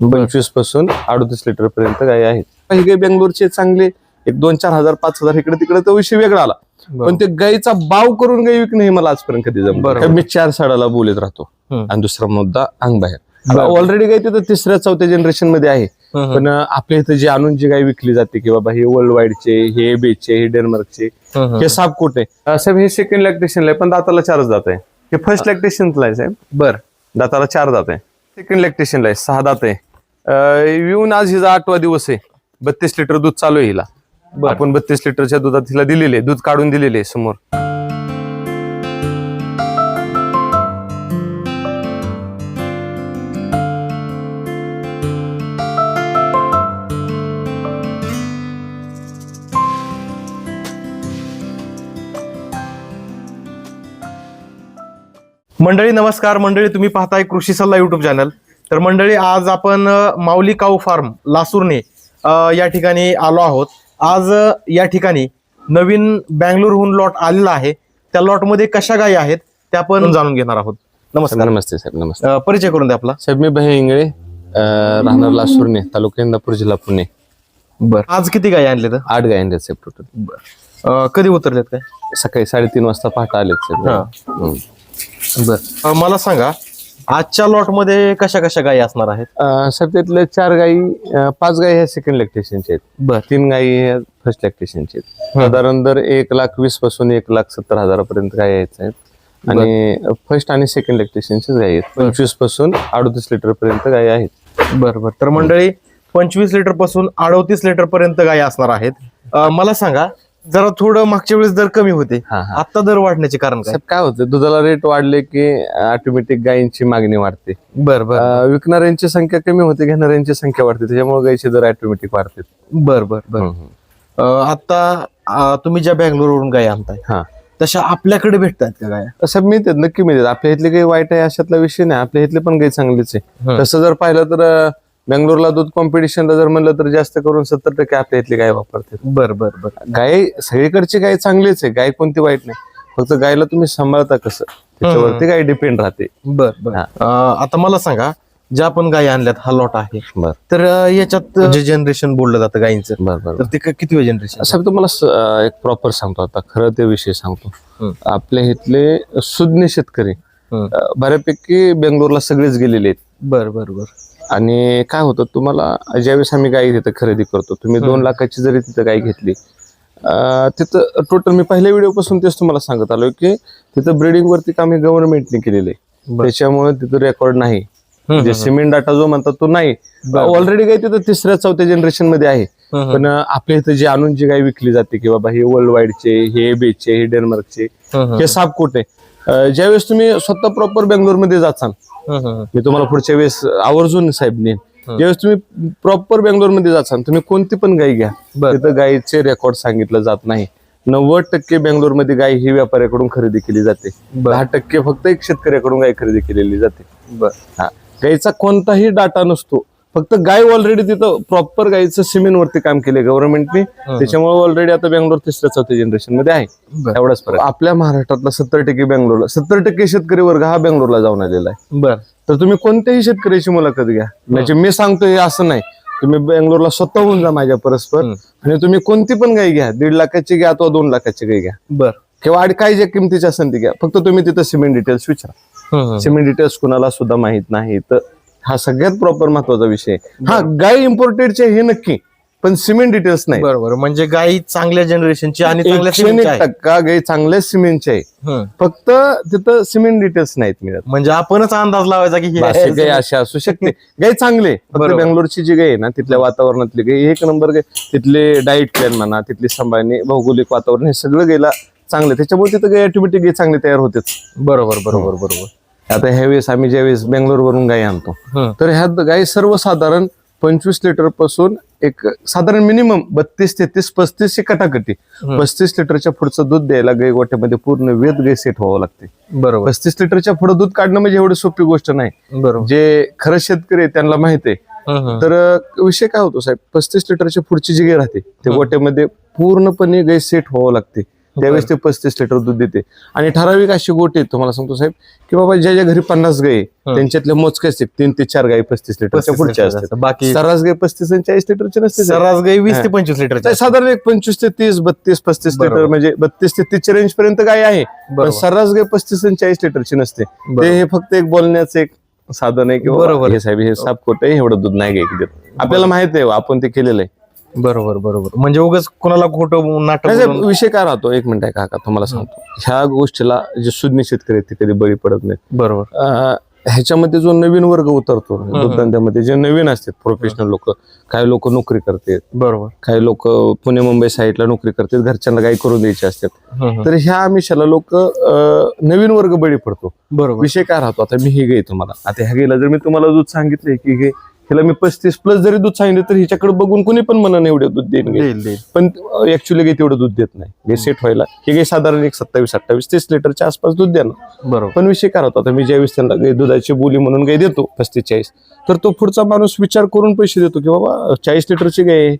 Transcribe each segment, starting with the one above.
पंचवीसपासून अडतीस लिटर पर्यंत गाय आहेत काही गाय बेंगलोरचे चांगले एक दोन चार हजार पाच हजार इकडे तिकडे तो विषय वेगळा आला पण ते गायीचा बाव करून गाई विकणं हे मला आजपर्यंत कधी. नाही. मी चार साडाला बोलत राहतो. आणि दुसरा मुद्दा अंग बाहेर. ऑलरेडी गाय तिथं तिसऱ्या चौथ्या जनरेशनमध्ये आहे. पण आपल्या इथं जे आणून जी गाय विकली जाते की बाबा हे वर्ल्ड वाईडचे हे बेचे हे डेन्मार्कचे. हे साप कुठे साहेब हे सेकंड लॅक्टेशनला आहे पण दाताला चारच जात आहे हे फर्स्ट लॅक्टेशनला आहे साहेब बर दाताला चार दात आहे सेकंड लॅक्टेशनला आहे सहा दात आहे येऊन आज हिचा आठवा दिवस आहे. बत्तीस लिटर दूध चालू आहे हिला. आपण बत्तीस लिटरच्या दुधात हिला दिलेले दूध काढून दिलेले समोर. मंडळी नमस्कार. मंडळी तुम्ही पाहताय कृषी सल्ला युट्यूब चॅनल तर मंडळी आज आपण माऊली काऊ फार्म लासूरने या ठिकाणी आलो आहोत. आज या ठिकाणी नवीन बँगलोरहून लॉट आलेला आहे. त्या लॉटमध्ये कशा गायी आहेत त्या पण जाणून घेणार आहोत. नमस्कार. नमस्ते साहेब नमस्ते. परिचय करून द्या आपला. साहेब मी भय इंगळे राहणार लासूरने तालुका इंदापूर जिल्हा पुणे. बर. आज किती गायी आणले तर आठ गाय आहेत साहेब टोटल कधी उतरलेत काय? सकाळी साडेतीन वाजता पहाटा आलेत. साहेब. बर. मला सांगा आजच्या लॉटमध्ये कशा कशा गायी असणार आहेत? साहेब त्यातल्या चार गायी अं, पाच गायी ह्या सेकंड लॅक्टेशनच्या आहेत. बर. तीन गायी ह्या फर्स्ट लॅक्टेशनचे आहेत. साधारण दर एक लाख वीसपासून एक लाख सत्तर हजारापर्यंत गायी आहेत. साहेब आणि फर्स्ट आणि सेकंड लॅक्टेशनचेच गायी आहेत. पंचवीसपासून अडतीस लिटर पर्यंत गायी आहेत. बर बर. तर मंडळी पंचवीस लिटरपासून अडतीस लिटर पर्यंत गायी असणार आहेत. अ, मला सांगा जरा थोडं मागच्या वेळेस दर कमी होते. हा, हा. आता दर वाढण्याचे कारण काय? साहेब काय होतं? दुधाला रेट वाढले की ऑटोमॅटिक गायींची मागणी वाढते. बर बर. अं, विकणाऱ्यांची संख्या कमी होते घेणाऱ्यांची संख्या वाढते. त्याच्यामुळे गायीचे दर ऑटोमॅटिक वाढते बर बर बर. अ, आता अ, तुम्ही ज्या बँगलोरवरून गायी आणताय हा. तशा आपल्याकडे भेटतात का गाया? तसं मिळतात नक्की मिळतात. आपल्या इथले काही वाईट आहे अशातला विषय नाही. आपल्या इथले पण काही चांगलेच आहे. हं. तसं जर पाहिलं तर अं, बेंगलोरला दूध कॉम्पिटिशनला जर म्हणलं तर जास्त करून सत्तर टक्के आपल्या इथले गाय वापरतात. बर बर बर. गाय सगळीकडची गाय चांगलीच आहे गाय कोणती वाईट नाही. फक्त गायला तुम्ही सांभाळता कसं? त्याच्यावरती गाय डिपेंड राहते. बर बर. आता मला सांगा ज्या आपण गायी आणल्यात हा लॉट आहे. बर. तर याच्यात जे जनरेशन बोललं जातं गायींचं. बर ते क- किती जनरेशन साहेब तुम्हाला स- एक प्रॉपर सांगतो आता. खरं ते विषय सांगतो. आपल्या इथले सुज्ञ शेतकरी. अं, बऱ्यापैकी बेंगलोरला सगळेच गेलेले आहेत. बर बर बर. आणि काय होतं तुम्हाला ज्यावेळेस आम्ही गाई तिथं खरेदी करतो तुम्ही दोन लाखाची जरी तिथं गाय घेतली अं, तिथं टोटल मी पहिल्या व्हिडिओ पासून तेच तुम्हाला सांगत आलो की तिथं ब्रिडिंग वरती काम हे गव्हर्नमेंटने केलेलं आहे. त्याच्यामुळे तिथं रेकॉर्ड नाही. हं, जे सिमेंट डाटा जो म्हणतात तो नाही. ऑलरेडी गाय तिथं तिसऱ्या चौथ्या जनरेशनमध्ये आहे. पण आपल्या इथं जे आणून जी गाय विकली जाते की बाबा हे वर्ल्ड वाईडचे हे बेचे हे डेन्मार्कचे हं, हे साप कुठे? अं, ज्यावेळेस तुम्ही स्वतः प्रॉपर बेंगलोरमध्ये जाचाल हं, हं, मी तुम्हाला पुढच्या वेळेस आवर्जून साहेब नेन. ज्यावेळेस तुम्ही प्रॉपर बेंगलोरमध्ये जाचाल तुम्ही कोणती पण गाय घ्या. तिथं गायीचे रेकॉर्ड सांगितलं जात नाही. नव्वद टक्के बेंगलोरमध्ये गाय ही व्यापाऱ्याकडून खरेदी केली जाते. दहा टक्के फक्त एक शेतकऱ्याकडून गाय खरेदी केलेली जाते. हा. गायीचा कोणताही डाटा नसतो. फक्त गाय ऑलरेडी तिथं प्रॉपर गायीचं सिमेंट वरती काम केले गव्हर्नमेंटने त्याच्यामुळे ऑलरेडी आता बेंगलोर तिसऱ्या चौथ्या जनरेशनमध्ये आहे. एवढाच फरक. आपल्या महाराष्ट्रातला सत्तर टक्के बेंगलोरला सत्तर टक्के शेतकरी वर्ग हा बेंगलोरला जाऊन आलेला आहे. बर. तर तुम्ही कोणत्याही शेतकऱ्याची मुलाखत घ्या. म्हणजे मी सांगतो हे असं नाही. तुम्ही बेंगलोरला स्वतःहून जा माझ्या परस्पर. आणि तुम्ही कोणती पण गाय घ्या. दीड लाखाची घ्या अथवा दोन लाखाची गाय घ्या. बर. किंवा काय ज्या किमतीची असेल ती घ्या. फक्त तुम्ही तिथं सिमेंट डिटेल्स विचारा. सिमेंट डिटेल्स कुणाला सुद्धा माहीत नाही. तर हा सगळ्यात प्रॉपर महत्त्वाचा विषय आहे. हा गाय इम्पोर्टेडचे हे नक्की पण सिमेंट डिटेल्स नाही. बरोबर म्हणजे गायी चांगल्या जनरेशनची आणि चांगल्या एकशे सिमेंटची एक आहे. टक्का गाय चांगल्या सिमेंटचे आहे. फक्त तिथं सिमेंट डिटेल्स नाहीत मिळत. म्हणजे आपणच अंदाज लावायचा की ही अशी गाय अशी असू शकते. गाय चांगले फक्त बरोबर. बेंगलोरची जी गाय आहे ना तिथल्या वातावरणातली गाय एक नंबर गाय तिथले डाईट प्लॅन म्हणा तिथली सांभाळणे भौगोलिक वातावरण हे सगळं गेला चांगलं त्याच्यामुळे तिथं गाय ऑटोमॅटिक गाय चांगली तयार होतेच. बरोबर बरोबर बरोबर. आता ह्यावेळेस आम्ही ज्यावेळेस बेंगलोरवरून गाय आणतो. तर ह्यात गाय सर्वसाधारण पंचवीस लिटरपासून एक साधारण मिनिमम बत्तीस तेहतीस पस्तीस ची कटाकटी. पस्तीस लिटरच्या पुढचं दूध द्यायला गाय गोट्यामध्ये पूर्ण वेद गाय सेट व्हावं लागते. बरोबर. पस्तीस लिटरच्या पुढे दूध काढणं म्हणजे एवढी सोपी गोष्ट नाही. बरोबर. जे खरं शेतकरी आहे त्यांना माहीत आहे. तर विषय काय होतो साहेब? पस्तीस लिटरच्या पुढची जी गाय राहते ते गोट्यामध्ये पूर्णपणे गाय सेट व्हावं लागते. त्यावेळेस ते पस्तीस लिटर दूध देते आणि ठराविक अशी गोटी आहेत तुम्हाला सांगतो साहेब की बाबा ज्या ज्या घरी पन्नास आहे, हं. त्यांच्यातल्या मोजक्याच आहेत तीन ते चार गाई पस्तीस लिटरच्या 35 पुढच्या असतात असतं. बाकी सर्रास गाई पस्तीस आणि चाळीस लिटरचे नसते. सर्रास गाई वीस ते. पंचवीस लिटरचे तर साधारण एक पंचवीस ते तीस बत्तीस पस्तीस लिटर. म्हणजे बत्तीस ते तीसच्या रेंज पर्यंत गाय आहे पण. सर्रास गाय पस्तीस आणि चाळीस लिटरची नसते ते. हे फक्त एक बोलण्याचं एक साधन आहे की बरोबर. हे साहेब हे खोट आहे एवढं दूध नाही गाय आपल्याला माहीत आहे आपण ते केलेलं आहे बरोबर बरोबर. म्हणजे उगाच कोणाला खोटं नाटक नाही साहेब, बोलून- विषय काय राहतो? एक मिनिट आहे काका तुम्हाला सांगतो. ह्या गोष्टीला जे सुज्ञ शेतकरी आहेत ते कधी बळी पडत नाहीत. बरोबर. अं, ह्याच्यामध्ये जो नवीन वर्ग उतरतो दुधधंद्यामध्ये जे नवीन असतात प्रोफेशनल लोक काही लोक नोकरी करतात. बरोबर. काही लोक पुणे मुंबई साईडला नोकरी करतात घरच्यांना काही करून द्यायचे असतात. हम्म, हम्म. तर ह्या आमिषाला लोक नवीन वर्ग बळी पडतो. बरोबर. विषय काय राहतो? आता मी ही गाई तुम्हाला. आता ह्या गाईला जर मी तुम्हाला दूध सांगितलंय की हे ह्याला मी पस्तीस प्लस जरी दूध सांगितलं तर हिच्याकडे बघून कोणी पण म्हणून एवढे दूध देईन गाई. देईल देईल. पण ऍक्च्युली गाई तेवढं दूध देत नाही. गाई सेट व्हायला. ही गाई साधारण एक सत्तावीस अठ्ठावीस तीस लिटरच्या आसपास दूध देणार बरोबर. पण विषय काय होता? आता मी ज्यावेळेस त्यांना गाई दुधाची बोली म्हणून गाई देतो पस्तीस चाळीस तर तो पुढचा माणूस विचार करून पैसे देतो की बाबा चाळीस लिटरची गाय आहे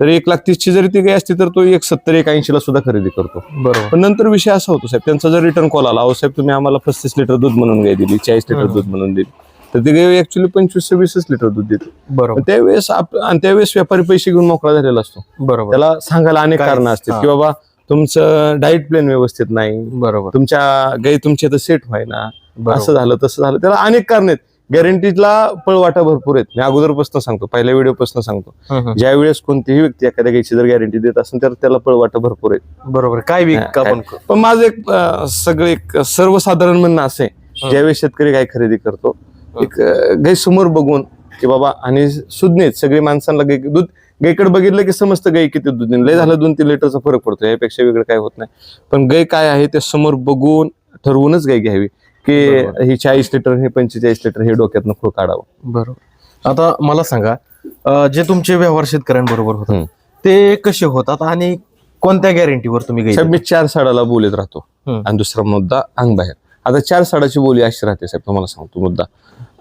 तर एक लाख तीसची जरी ती गाय असती तर तो एक सत्तर एक ऐंशीला सुद्धा खरेदी करतो. बरोबर. पण नंतर विषय असा होतो साहेब त्यांचा जर रिटर्न कॉल आला अहो साहेब तुम्ही आम्हाला पस्तीस लिटर दूध म्हणून गाय दिली चाळीस लिटर दूध म्हणून दिली. तर ती ऍक्च्युली पंचवीस सव्वीसच लिटर दूध देते. बरोबर. त्यावेळेस आणि त्यावेळेस व्यापारी पैसे घेऊन मोकळा झालेला असतो. बरोबर. त्याला सांगायला अनेक? कारण असतात. की बाबा तुमचं डाईट प्लॅन व्यवस्थित नाही. बरोबर. तुमच्या गाई तुमच्या इथं सेट व्हायना. असं झालं तसं झालं. त्याला अनेक कारण आहेत. गॅरंटीला पळवाटा भरपूर आहेत. मी अगोदरपासून सांगतो पहिल्या व्हिडिओपासून सांगतो. ज्या वेळेस कोणतीही व्यक्ती एखाद्या गायची जर गॅरंटी देत असेल तर त्याला पळवाटा भरपूर आहेत. बरोबर. काय विक पण माझं एक सगळं एक सर्वसाधारण म्हणणं असं आहे. ज्यावेळेस शेतकरी गाय खरेदी करतो एक अं, गाय समोर बघून की बाबा आणि सुज्ञ आहेत सगळी माणसांना गाय दूध गायकडे बघितलं की समजतं गाय किती दूध. लय झालं दोन तीन लिटरचा फरक पडतो यापेक्षा वेगळं काय होत नाही पण गाय काय आहे ते समोर बघून ठरवूनच गाय घ्यावी की. ही चाळीस लिटर हे पंचेचाळीस लिटर हे डोक्यात नको काढावं बरोबर आता मला सांगा जे तुमचे व्यवहार शेतकऱ्यांबरोबर. होतात ते कसे होतात आणि कोणत्या गॅरंटीवर तुम्ही साहेब मी चार साडाला बोलत राहतो. आणि दुसरा मुद्दा अंग बाहेर आता चार साडाची बोली अशी राहते साहेब तुम्हाला सांगतो मुद्दा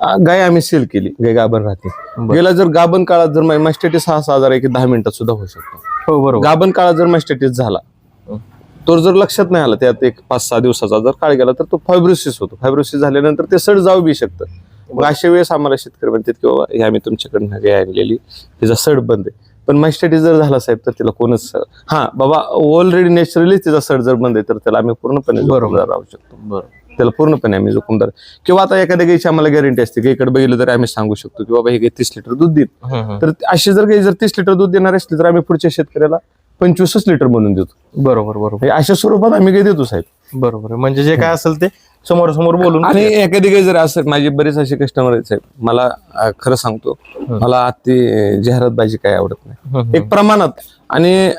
गाय आम्ही सेल केली. गाय गाभण राहते. गेला जर गाभण काळात जर मास्टेटिस सहा सहा हजार आहे की दहा मिनिटात सुद्धा होऊ शकतो. हो बरोबर. गाभण काळात जर मास्टेटिस झाला हं. तो जर लक्षात नाही आला त्यात एक पाच सहा दिवसाचा जर काळ गेला तर तो फायब्रोसिस होतो. फायब्रोसिस झाल्यानंतर ते सड जाऊ बी शकतं. मग अशा वेळेस आम्हाला शेतकरी म्हणतात की बाबा हे आम्ही तुमच्याकडनं गाय आणलेली. तिचा सड बंद आहे. पण मास्टेटिस जर झाला साहेब तर तिला कोणच हा बाबा ऑलरेडी नॅचरली तिचा सड जर बंद आहे तर त्याला आम्ही पूर्णपणे बरोबर. राहू शकतो. बरोबर त्याला पूर्णपणे आम्ही जोखमदार किंवा आता एखाद्या गायची आम्हाला गॅरंटी असते गायकडे बघितलं तर आम्ही सांगू शकतो की बाबा हे गाय तीस लिटर दूध देईल हम्म. तर अशी जर गाय जर तीस लिटर दूध देणार असली तर आम्ही पुढच्या शेतकऱ्याला पंचवीसच लिटर म्हणून देतो. बरोबर बरोबर. अशा स्वरूपात आम्ही गाय देतो साहेब. बरोबर. म्हणजे जे काय असेल ते समोर समोर बोलून आणि एखादी गाय जर असं माझे बरेच असे कस्टमर आहेत साहेब. मला खरं सांगतो मला ती जाहिरात बाजी काय आवडत नाही. एक प्रमाणात. आणि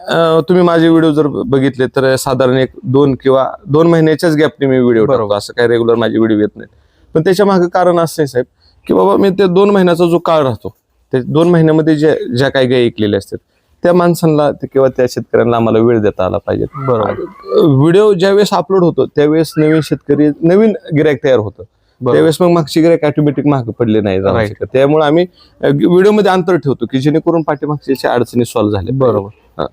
तुम्ही माझे व्हिडिओ जर बघितले तर साधारण एक दोन किंवा दोन महिन्याच्याच गॅपने मी व्हिडिओ बरोबर. टाकतो असं काही रेग्युलर माझे व्हिडिओ येत नाहीत. पण त्याच्यामागे कारण असं आहे साहेब की बाबा मी ते दोन महिन्याचा जो काळ राहतो ते दोन महिन्यामध्ये ज्या ज्या काही गाय ऐकलेल्या असतात त्या माणसांना किंवा त्या शेतकऱ्यांना आम्हाला वेळ देता आला पाहिजे. बरोबर. व्हिडिओ ज्यावेळेस अपलोड होतो त्यावेळेस नवीन शेतकरी नवीन गिरायक तयार होतं. त्यावेळेस मग मागची गिरायक ऑटोमॅटिक मागे पडले नाही त्यामुळे आम्ही व्हिडिओमध्ये अंतर ठेवतो की जेणेकरून पाठीमागच्या अडचणी सॉल्व्ह झाल्या बरोबर.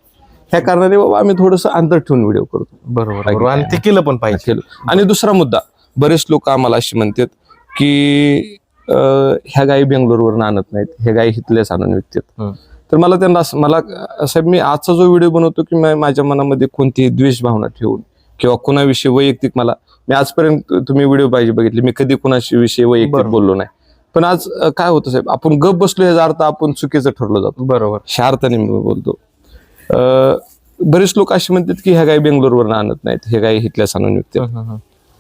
ह्या कारणाने बाबा आम्ही थोडस अंतर ठेवून व्हिडिओ करतो बरोबर आणि ते केलं पण पाहिजे. आणि दुसरा मुद्दा बरेच लोक आम्हाला अशी म्हणतात की ह्या गायी बेंगलोरवरून आणत नाहीत ह्या गायी इथल्याच आणून विकतात. तर मला त्यांना मला साहेब मी आजचा जो व्हिडिओ बनवतो की माझ्या मनामध्ये कोणतीही द्वेष भावना ठेवून किंवा कोणाविषयी वैयक्तिक मला मी आजपर्यंत तुम्ही व्हिडिओ पाहिजे बघितले. मी कधी कोणाशी विषयी वैयक्तिक. बोललो नाही. पण आज काय होतं साहेब आपण गप बसलो याचा अर्थ आपण चुकीचं ठरलो जातो. बरोबर. ह्या अर्थाने मी बोलतो. बरेच लोक असे म्हणतात की ह्या गाई बेंगलोरवरून आणत नाहीत. हे विकतात हम्म, हम्म, हम्म.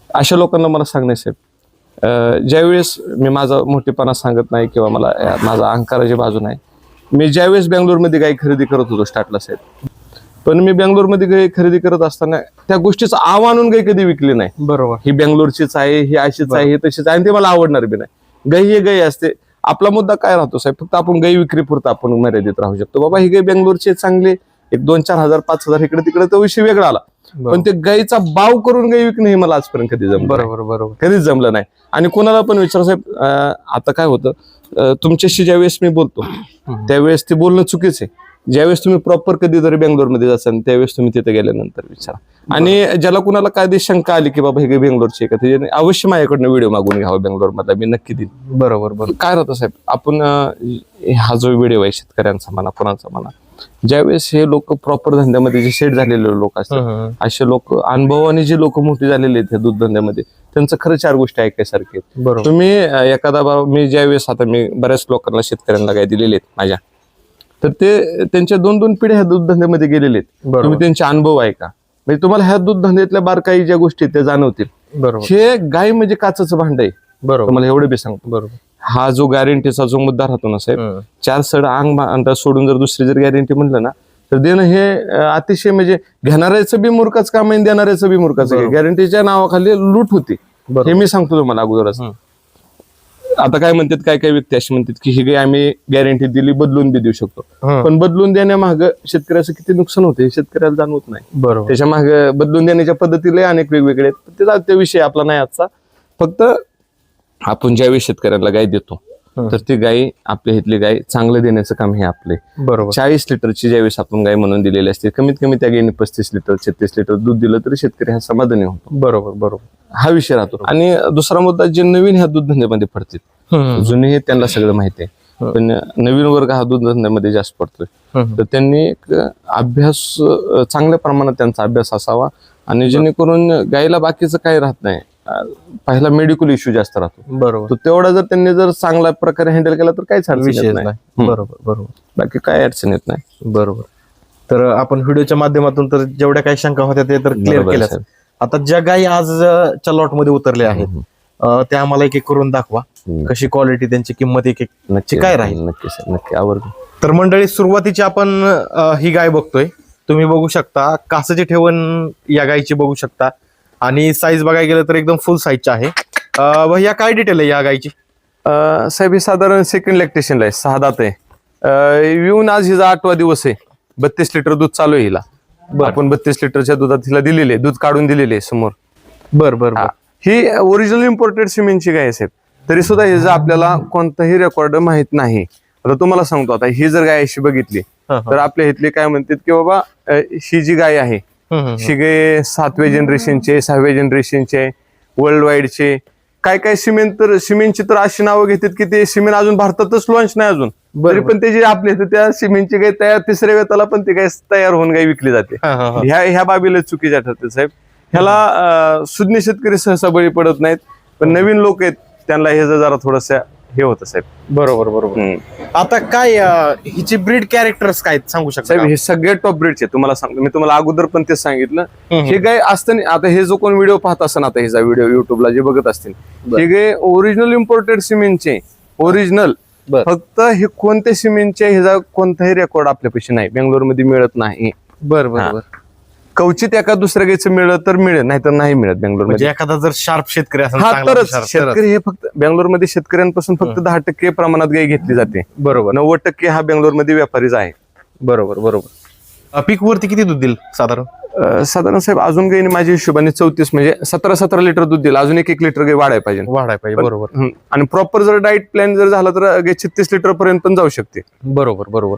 अशा लोकांना मला सांगणे साहेब ज्यावेळेस मी माझा मोठेपणा सांगत नाही किंवा मला माझा अहंकाराची बाजू नाही मी ज्यावेळेस बेंगलोरमध्ये गाई खरेदी करत होतो स्टार्टला साहेब पण मी बेंगलोरमध्ये गाई खरेदी करत असताना त्या गोष्टीचं आव आणून गाई कधी विकली नाही. बरोबर. ही बेंगलोरचीच आहे ही अशीच आहे ही तशीच आहे आणि ते मला आवडणार बी नाही. गाई ही गाई असते. आपला मुद्दा काय राहतो साहेब? फक्त आपण गाई विक्री पुरता आपण मर्यादित राहू शकतो. बाबा ही गाई बेंगलोरची चांगली एक दोन चार हजार पाच हजार इकडे तिकडे तो विषय वेगळा आला. पण ते गाईचा बाव करून गाई विकणं हे मला आजपर्यंत कधी जमलं. बरोबर बरोबर. कधीच जमलं नाही. आणि कोणाला पण विचार साहेब आता काय होतं तुमच्याशी ज्यावेळेस मी बोलतो त्यावेळेस ते बोलणं चुकीचं आहे. ज्यावेळेस तुम्ही प्रॉपर कधीतरी बेंगलोरमध्ये जासाल त्यावेळेस तुम्ही तिथे गेल्यानंतर विचारा. आणि ज्याला कुणाला काय दी शंका आली की बाबा हे बेंगलोरचे का त्याच्याने अवश्य माझ्याकडनं व्हिडिओ मागून घ्यावा बेंगलोर मधला मी नक्की देईन. बरोबर बरोबर. काय राहतं साहेब आपण हा जो व्हिडिओ आहे शेतकऱ्यांचा म्हणा कोणाचा म्हणा ज्यावेळेस हे लोक प्रॉपर धंद्यामध्ये जे सेट झालेले लोक असतात. असे लोक अनुभवाने जे लोक मोठी झालेले आहेत या दूध धंद्यामध्ये त्यांचं खरं चार गोष्टी ऐकायसारखे तुम्ही एखादा मी ज्यावेळेस आता मी बऱ्याच लोकांना शेतकऱ्यांना काय दिलेले आहेत माझ्या तर ते त्यांच्या दोन दोन पिढ्या ह्या दूध धंद्यामध्ये गेलेले आहेत. तुम्ही त्यांचे अनुभव ऐका. म्हणजे तुम्हाला ह्या दूध धंद्यातल्या बारकाई ज्या गोष्टी आहेत त्या जाणवतील. बरोबर. हे गाय म्हणजे काचचं भांड आहे. बरोबर. तुम्हाला एवढं बी सांगतो. बरोबर. हा जो गॅरंटीचा जो मुद्दा राहतो ना साहेब. चार सड अंग अंदाज सोडून जर दुसरी जर गॅरंटी म्हणलं ना तर देणं हे अतिशय म्हणजे घेणाऱ्याचं बी मूर्खाच काम आहे देणाऱ्याचं बी मूर्खाच गॅरंटीच्या नावाखाली लूट होती. हे मी सांगतो तुम्हाला अगोदरच. आता काय म्हणतात काय काय व्यक्ती अशी म्हणतात की ही गाय आम्ही गॅरंटी दिली बदलून बी देऊ शकतो. पण बदलून देण्यामाग शेतकऱ्याचं किती नुकसान होते हे शेतकऱ्याला जाणवत नाही. बरोबर. त्याच्यामागे बदलून देण्याच्या पद्धतीला अनेक वेगवेगळे आहेत. ते जाऊ- ते विषय आपला नाही आजचा. फक्त आपण ज्यावेळी शेतकऱ्याला गाय देतो तर ती गाय आपल्या इथली गाय चांगलं देण्याचं काम हे आपले. बरोबर. चाळीस लिटरची ज्यावेळेस आपण गाय म्हणून दिलेली असते कमीत कमी त्या गायीने पस्तीस लिटर छत्तीस लिटर दूध दिलं तरी शेतकरी हा समाधानी होतो. बरोबर बरोबर. हा विषय राहतो. आणि दुसरा मुद्दा जे नवीन ह्या दूध धंद्यामध्ये हम्म. जुने हे त्यांना सगळं माहिती आहे. पण नवीन वर्ग हा दूध धंद्यामध्ये जास्त पडतोय. तर त्यांनी एक अभ्यास चांगल्या प्रमाणात त्यांचा अभ्यास असावा आणि जेणेकरून गायीला बाकीचं काही राहत नाही. पहिला मेडिकल इश्यू जास्त राहतो. बरोबर. तेवढा जर त्यांनी जर चांगल्या प्रकारे हँडल केला तर काहीच अडचण येत नाही. बरोबर बरोबर. बाकी काय अडचण येत नाही. बरोबर. तर आपण व्हिडिओच्या माध्यमातून तर जेवढ्या काही शंका होत्या ते तर क्लिअर केल्या आता ज्या गायी आजच्या लॉटमध्ये उतरल्या आहेत त्या आम्हाला एक एक करून दाखवा. कशी क्वालिटी त्यांची किंमत एक एक नक्की काय राहील? नक्की सर नक्की. आवडतं तर मंडळी सुरुवातीची आपण ही गाय बघतोय. तुम्ही बघू शकता कासाची ठेवण या गायीची बघू शकता. आणि साईज बघायला गेलं तर एकदम फुल साईजची आहे. भैया काय डिटेल आहे या गायीची साहेब हे साधारण सेकंड लॅक्टेशनला आहे. सहा दात आहे. येऊन आज हिचा आठवा दिवस आहे. बत्तीस लिटर दूध चालू आहे हिला. आपण बत्तीस लिटरच्या दुधात हिला दिलेले दूध काढून दिलेले आहे समोर. बर बर. ही. ओरिजिनल इम्पोर्टेड सिमेंटची गाय आहे साहेब. तरी सुद्धा हिचा आपल्याला कोणताही रेकॉर्ड माहीत नाही. आता तुम्हाला सांगतो आता ही जर गाय अशी बघितली. तर आपल्या इथले काय म्हणतात की बाबा ही जी गाय आहे गाय सातव्या जनरेशनचे सहाव्या जनरेशनचे वर्ल्ड वाईडचे काय काय सिमेंट तर सिमेंटची तर अशी नावं घेतात की ते सिमेंट अजून भारतातच लॉन्च नाही अजून. तरी पण ते जे आपले त्या सिमेंटची गाय तयार तिसऱ्या वेताला पण ती गाय तयार होऊन गाय विकली जाते. ह्या ह्या बाबीला चुकीच्या ठरते साहेब. ह्याला सुज्ञ शेतकरी सहसा बळी पडत नाहीत पण नवीन लोक आहेत त्यांना हे जरा थोडस हे होतं साहेब बरोबर बरोबर आता काय अं, हिची ब्रीड कॅरेक्टर्स काय आहेत? सांगू शकता साहेब का? हे सगळे टॉप ब्रीडचे तुम्हाला सांगतो मी तुम्हाला अगोदर पण तेच सांगितलं हम्म. हे गाय असताना आता हे जो कोण व्हिडिओ पाहत असेल आता हेचा व्हिडिओ युट्यूबला जे बघत असतील हे गाय ओरिजिनल इम्पोर्टेड सिमेंटचे ओरिजिनल बर. फक्त हे कोणते सिमेंटचे ह्याचा कोणताही रेकॉर्ड आपल्यापाशी नाही बेंगलोरमध्ये मिळत नाही बर बर हा. बर कवचित एका दुसऱ्या गायचं मिळलं तर मिळेल नाही तर नाही मिळत बेंगलोरमध्ये. म्हणजे एखादा जर शार्प शेतकरी असेल हा चांगला तरच हुशार, तरच. शेतकरी हे फक्त बेंगलोरमध्ये शेतकऱ्यांपासून फक्त दहा टक्के प्रमाणात गाय घेतली जाते. बरोबर. नव्वद टक्के हा बेंगलोरमध्ये व्यापारीच आहे. बरोबर बरोबर. पीक वरती किती दूध देईल साधारण? अं, साधारण साहेब अजून गायीने माझ्या हिशोबाने चौतीस म्हणजे सतरा सतरा लिटर दूध दिलं अजून एक एक लिटर गाय वाढायला पाहिजे. वाढाय पाहिजे बरोबर. हं. आणि प्रॉपर जर डाईट प्लॅन जर झाला तर गाय छत्तीस लिटर पर्यंत पण जाऊ शकते. बरोबर बरोबर.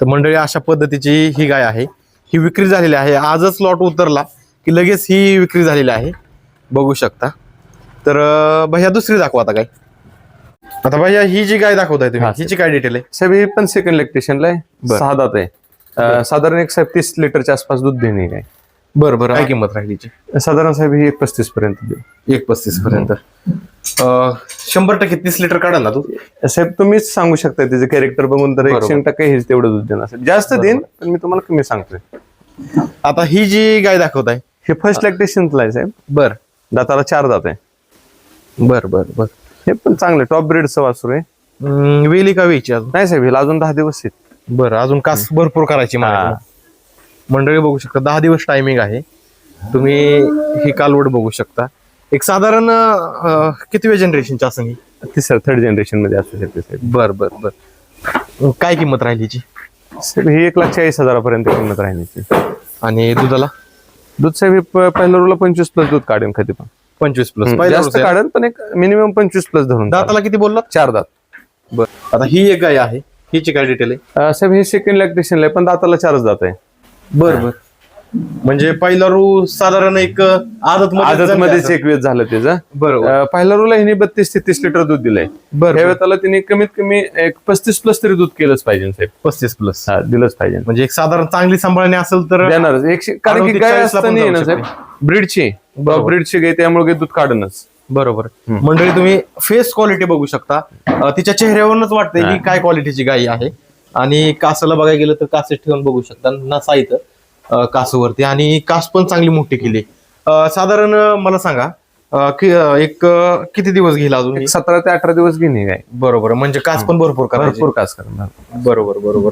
तर मंडळी अशा पद्धतीची ही गाय आहे. ही विक्री झालेली आहे. आजच लॉट उतरला की लगेच ही विक्री झालेली आहे. बघू शकता. तर भैया दुसरी दाखवा आता गाय आता भैया ही जी गाय दाखवताय तुम्ही हा, हिची काय डिटेल आहे? साहेब हे पण सेकंड लॅक्टेशनला आहे. सहा दात आहे. साधारण एक साहेब तीस लिटरच्या आसपास दूध देणे काय बरं बरं. काय किंमत राहील हिची साधारण साहेब ही एक पस्तीस पर्यंत देऊ. एक पस्तीस पर्यंत. शंभर टक्के तीस लिटर काढा ना तू? साहेब तुम्हीच सांगू शकता त्याचे कॅरेक्टर बघून तर. एकशे टक्के हेच तेवढं दूध देणार. साहेब जास्त देईन पण मी तुम्हाला कमी सांगतोय. आता ही जी गाय दाखवताय. हे फर्स्ट लॅक्टेशनला आहे साहेब. बर. दाताला चार दात आहे. बर बर बर. हे पण चांगलं टॉप ब्रेडचं वासरू आहे. वेली का वेची अजून? नाही साहेब हिला अजून दहा दिवस आहेत. बरं अजून कास भरपूर करायची मला. मंडळी बघू शकता. दहा दिवस टायमिंग आहे. तुम्ही ही कालवड बघू शकता. एक साधारण अं, कितव्या जनरेशनची असं ही तिसऱ्या थर्ड जनरेशनमध्ये असू शकते साहेब बर बर बर. काय किंमत राहील हिची साहेब ही एक लाख चाळीस हजारापर्यंत किंमत राहण्याची आणि दुधाला? दूध साहेब हे प- पहिल्या रोला पंचवीस प्लस दूध काढेन कधी पण. पंचवीस प्लस जास्त काढेन पण एक मिनिमम पंचवीस प्लस धरून दाताला किती बोललात? चार दात. बर. आता ही एक गाय आहे. हिची काय डिटेल आहे? अं, साहेब हे सेकंड लॅक्टेशनला आहे पण दाताला चारच जात आहे. बर बर. म्हणजे पहिला रू साधारण एक आदत आदत मध्येच एक वेळ झालं त्याचं बरोबर. अं, पहिल्या रोला हिने बत्तीस ते तीस लिटर दूध दिलंय. बर वेळेला तिने कमीत कमी एक पस्तीस प्लस तरी दूध केलंच पाहिजे साहेब. पस्तीस प्लस हा दिलंच पाहिजे. म्हणजे एक साधारण चांगली सांभाळणे असेल तर देणारच. एकशे कारण की 38 गाय असतं नाही ना साहेब? ब्रीडची ब्रीडची गाय त्यामुळे दूध काढणच. बरोबर. मंडळी तुम्ही फेस क्वालिटी बघू शकता. तिच्या चेहऱ्यावरूनच वाटतंय की काय क्वालिटीची गाय आहे. आणि कासाला बघायला गेलं तर कासे ठेवून बघू शकता. नसा इथं कासवरती. आणि कास पण चांगली मोठी केली. साधारण मला सांगा कि- एक किती दिवस घेईल अजून? सतरा ते अठरा दिवस घेणे गाय बरोबर. म्हणजे कास पण भरपूर करायची. भरपूर कास करणार बरोबर. बरोबर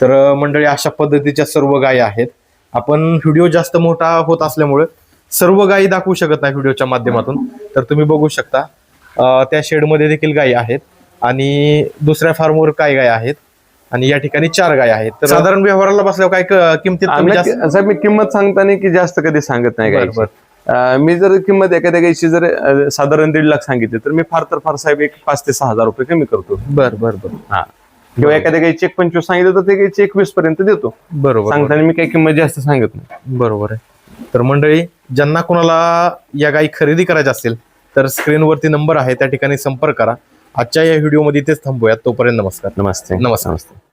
तर मंडळी अशा पद्धतीच्या सर्व गायी आहेत. आपण व्हिडिओ जास्त मोठा होत असल्यामुळे सर्व गायी दाखवू शकत नाही व्हिडिओच्या माध्यमातून. तर तुम्ही बघू शकता. त्या शेडमध्ये देखील गायी आहेत. आणि दुसऱ्या फार्मवर काय गाय आहेत? आणि या ठिकाणी चार गाय आहेत. तर साधारण व्यवहाराला बसल्यावर काय किमतीत कमी आम्ही- जास्त? साहेब मी किंमत सांगताना की जास्त कधी सांगत नाही बरं, गायची मी जर किंमत एखाद्या गायची जर अं, साधारण दीड लाख सांगितली तर मी फार तर फार साहेब एक पाच ते सहा हजार रुपये कमी करतो. बर बर बर. हा. किंवा एखाद्या गायची एक पंचवीस सांगितलं तर ते गायची एकवीस पर्यंत देतो. बरोबर सांगताना मी काही किंमत जास्त सांगत नाही. बरोबर आहे. तर मंडळी ज्यांना कोणाला या गायी खरेदी करायच्या असतील तर स्क्रीनवरती नंबर आहे त्या ठिकाणी संपर्क करा. आजच्या या व्हिडिओमध्ये इथेच थांबूयात. तोपर्यंत नमस्कार. नमस्ते. नमस्कार. नमस्ते.